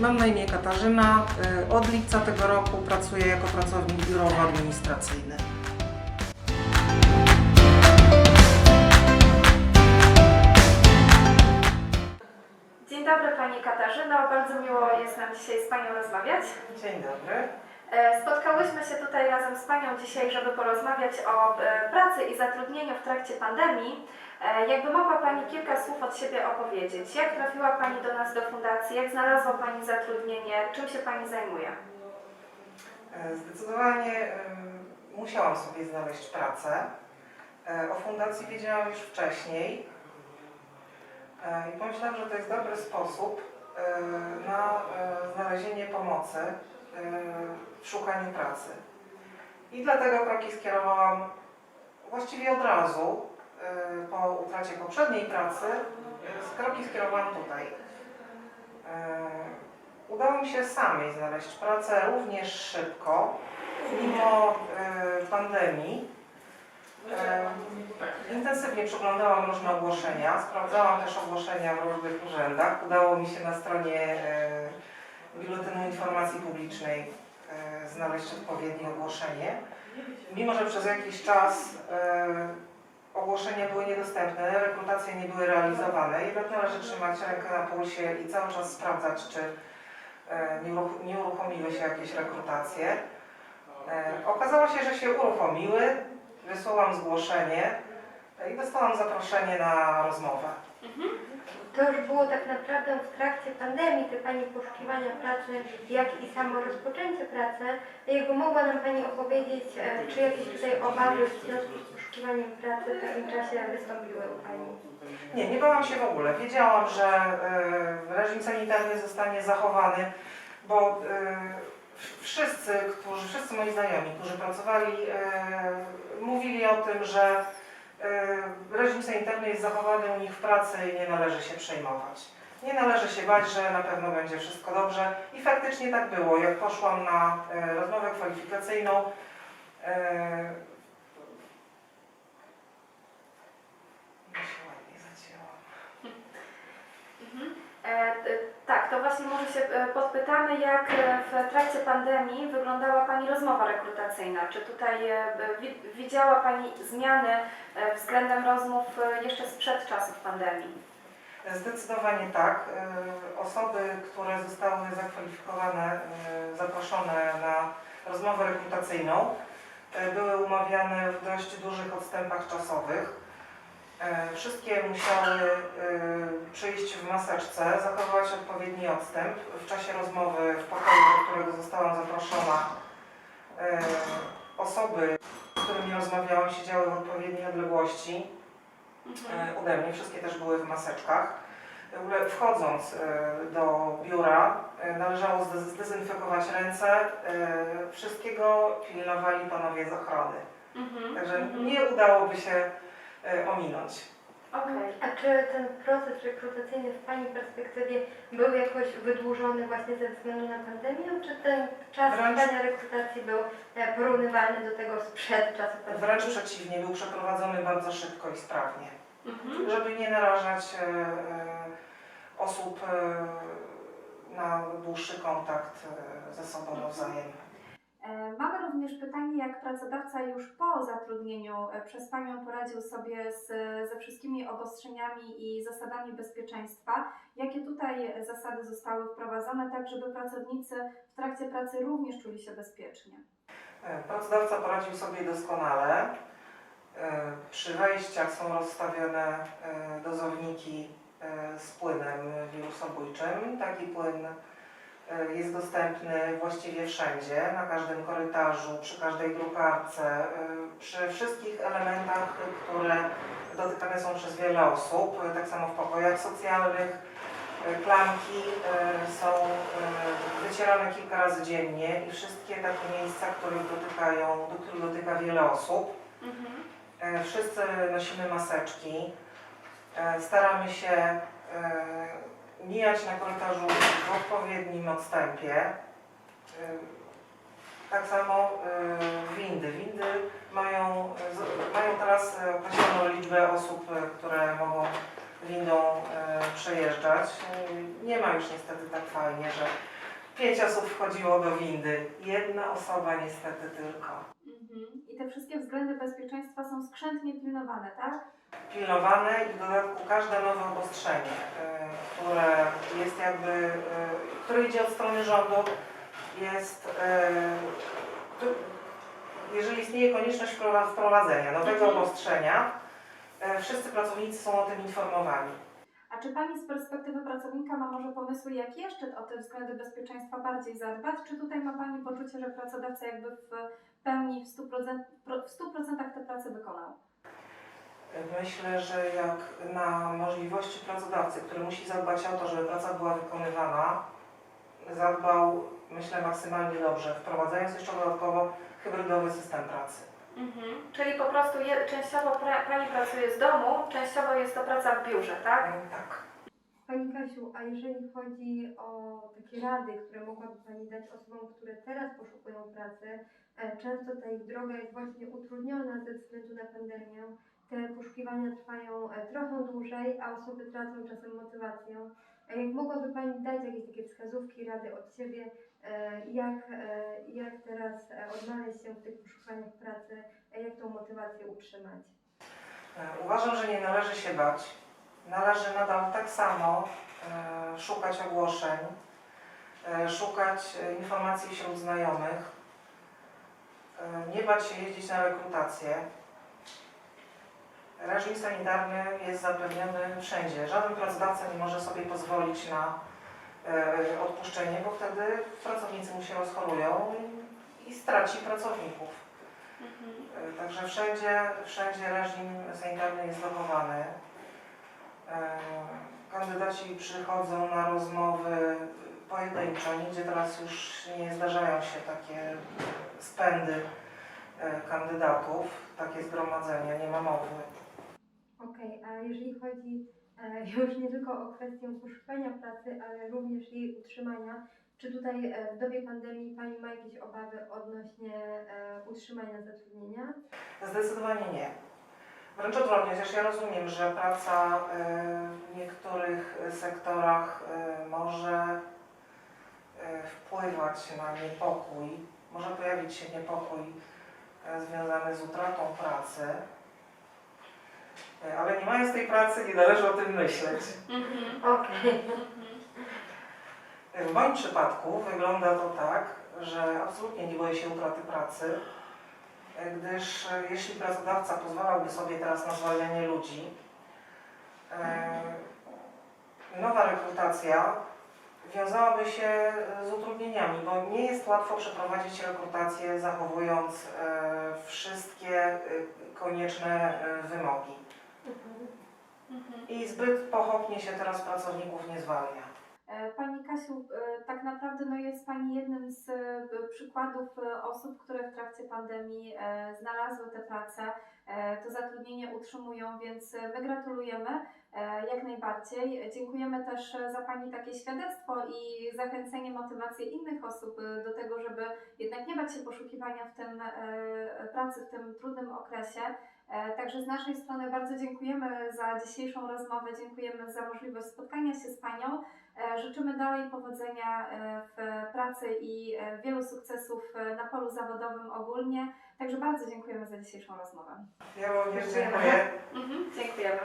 Mam na imię Katarzyna. Y, Od lipca tego roku pracuję jako pracownik biurowo-administracyjny. Dzień dobry Pani Katarzyno, bardzo miło jest nam dzisiaj z Panią rozmawiać. Dzień dobry. E, Spotkałyśmy się tutaj razem z Panią dzisiaj, żeby porozmawiać o e, pracy i zatrudnieniu w trakcie pandemii. E, Jakby mogła Pani kilka słów od siebie opowiedzieć. Jak trafiła Pani do nas do fundacji? Jak znalazła Pani zatrudnienie? Czym się Pani zajmuje? E, Zdecydowanie y, musiałam sobie znaleźć pracę. E, O fundacji wiedziałam już wcześniej E, i pomyślałam, że to jest dobry sposób e, na e, znalezienie pomocy e, w szukaniu pracy. I dlatego kroki skierowałam właściwie od razu e, po utracie poprzedniej pracy. e, Kroki skierowałam tutaj. E, Udało mi się samej znaleźć pracę również szybko, mimo pandemii. Intensywnie przeglądałam różne ogłoszenia, sprawdzałam też ogłoszenia w różnych urzędach. Udało mi się na stronie Biuletynu Informacji Publicznej znaleźć odpowiednie ogłoszenie. Mimo, że przez jakiś czas ogłoszenia były niedostępne, rekrutacje nie były realizowane, jednak należy trzymać rękę na pulsie i cały czas sprawdzać, czy e, nie uruch- nie uruchomiły się jakieś rekrutacje. E, Okazało się, że się uruchomiły, wysłałam zgłoszenie i dostałam zaproszenie na rozmowę. To już było tak naprawdę w trakcie pandemii, te Pani poszukiwania pracy, jak i samo rozpoczęcie pracy. Jakby mogła nam Pani opowiedzieć, e, czy jakieś tutaj obawy w związku z poszukiwaniem pracy w takim czasie wystąpiły u Pani? Nie, nie bałam się w ogóle. Wiedziałam, że e, reżim sanitarny zostanie zachowany, bo e, wszyscy, którzy, wszyscy moi znajomi, którzy pracowali, e, mówili o tym, że e, reżim sanitarny jest zachowany u nich w pracy i nie należy się przejmować. Nie należy się bać, że na pewno będzie wszystko dobrze i faktycznie tak było. Jak poszłam na e, rozmowę kwalifikacyjną, właśnie może się e, podpytamy, jak e, w trakcie pandemii wyglądała Pani rozmowa rekrutacyjna. Czy tutaj e, widziała Pani zmiany względem rozmów jeszcze sprzed czasów pandemii? Zdecydowanie tak. Osoby, które zostały zakwalifikowane, zaproszone na rozmowę rekrutacyjną, były umawiane w dość dużych odstępach czasowych. E, Wszystkie musiały e, przyjść w maseczce, zachować odpowiedni odstęp. W czasie rozmowy w pokoju, do którego zostałam zaproszona, e, osoby, z którymi rozmawiałam, siedziały w odpowiedniej odległości e, ode mnie, wszystkie też były w maseczkach. W ogóle Wchodząc do biura należało zde- zdezynfekować ręce. Wszystkiego pilnowali panowie z ochrony. Mhm. Także mhm. nie udałoby się ominąć. Okej. A czy ten proces rekrutacyjny w Pani perspektywie był jakoś wydłużony właśnie ze względu na pandemię, czy ten czas Wręcz- trwania rekrutacji był e, porównywalny do tego sprzed czasu pandemii? Wręcz przeciwnie, był przeprowadzony bardzo szybko i sprawnie, Mhm. żeby nie narażać e, e, osób e, na dłuższy kontakt e, ze sobą nawzajem. E, Mamy również pytanie, jak pracodawca już po zatrudnieniu e, przez Panią poradził sobie z, ze wszystkimi obostrzeniami i zasadami bezpieczeństwa. Jakie tutaj zasady zostały wprowadzone, tak żeby pracownicy w trakcie pracy również czuli się bezpiecznie? E, Pracodawca poradził sobie doskonale. Przy wejściach są rozstawione dozowniki z płynem wirusobójczym. Taki płyn jest dostępny właściwie wszędzie, na każdym korytarzu, przy każdej drukarce, e, przy wszystkich elementach, które dotykane są przez wiele osób, e, tak samo w pokojach socjalnych. E, Klamki e, są e, wycierane kilka razy dziennie i wszystkie takie miejsca, których dotykają, do których dotyka wiele osób. E, Wszyscy nosimy maseczki. E, Staramy się e, mijać na korytarzu w odpowiednim odstępie. Tak samo e, windy. Windy mają, mają teraz e, określoną liczbę osób, e, które mogą windą przejeżdżać. Nie ma już niestety tak fajnie, że pięć osób wchodziło do windy. Jedna osoba niestety tylko. Mhm. I te wszystkie względy bezpieczeństwa są skrzętnie pilnowane, tak? pilnowane i w dodatku każde nowe obostrzenie, e, które jest jakby, e, które idzie od strony rządu, jest, e, tu- jeżeli istnieje konieczność wprowa- wprowadzenia nowego Mhm. obostrzenia, wszyscy pracownicy są o tym informowani. A czy Pani z perspektywy pracownika ma może pomysły, jak jeszcze o te względy bezpieczeństwa bardziej zadbać? Czy tutaj ma Pani poczucie, że pracodawca jakby w pełni, w 100%, pro- w 100% te prace wykonał? Myślę, że jak na możliwości pracodawcy, który musi zadbać o to, żeby praca była wykonywana, zadbał, myślę, maksymalnie dobrze, wprowadzając jeszcze dodatkowo hybrydowy system pracy. Mhm. Czyli po prostu je, częściowo pra, Pani pracuje z domu, częściowo jest to praca w biurze, tak? Tak. Pani Kasiu, a jeżeli chodzi o takie rady, które mogłaby Pani dać osobom, które teraz poszukują pracy, e, często ta ich droga jest właśnie utrudniona ze względu na pandemię. Te poszukiwania trwają e, trochę dłużej, a osoby tracą czasem motywację. Jak mogłaby Pani dać jakieś takie wskazówki, rady od siebie, e, jak, e, jak teraz odnaleźć się w tych poszukiwaniach pracy, jak tą motywację utrzymać? Uważam, że nie należy się bać. Należy nadal tak samo szukać ogłoszeń, szukać informacji wśród znajomych, nie bać się jeździć na rekrutację. Reżim sanitarny jest zapewniony wszędzie. Żaden pracodawca nie może sobie pozwolić na e, odpuszczenie, bo wtedy pracownicy mu się rozchorują i, i straci pracowników. Mhm. E, Także wszędzie, wszędzie reżim sanitarny jest zachowany. E, Kandydaci przychodzą na rozmowy pojedynczo, nigdzie teraz już nie zdarzają się takie spędy e, kandydatów, takie zgromadzenia, nie ma mowy. Okej, a jeżeli chodzi e, już nie tylko o kwestię poszukiwania pracy, ale również jej utrzymania, czy tutaj e, w dobie pandemii Pani ma jakieś obawy odnośnie e, utrzymania zatrudnienia? Zdecydowanie nie. Wręcz odwrotnie, chociaż ja rozumiem, że praca w niektórych sektorach może wpływać na niepokój, może pojawić się niepokój związany z utratą pracy, ale nie mając tej pracy nie należy o tym myśleć. Mhm. Okej. W moim przypadku wygląda to tak, że absolutnie nie boję się utraty pracy, e, gdyż e, jeśli pracodawca pozwalałby sobie teraz na zwalnianie ludzi, e, nowa rekrutacja wiązałaby się z utrudnieniami, bo nie jest łatwo przeprowadzić rekrutację zachowując e, wszystkie e, konieczne e, wymogi. Mhm. I zbyt pochopnie się teraz pracowników nie zwalnia. E, Pani Kasiu, e, tak naprawdę no jest Pani jednym z e, przykładów e, osób, które w trakcie pandemii e, znalazły tę pracę, e, to zatrudnienie utrzymują, więc e, my gratulujemy e, jak najbardziej. Dziękujemy też e, za Pani takie świadectwo i zachęcenie, motywację innych osób e, do tego, żeby jednak nie bać się poszukiwania w tym e, pracy w tym trudnym okresie. E, Także z naszej strony bardzo dziękujemy za dzisiejszą rozmowę, dziękujemy za możliwość spotkania się z Panią. E, Życzymy dalej powodzenia e, w pracy i wielu sukcesów na polu zawodowym ogólnie. Także bardzo dziękujemy za dzisiejszą rozmowę. Ja również Dziękujemy. dziękuję. Mhm. Dziękujemy.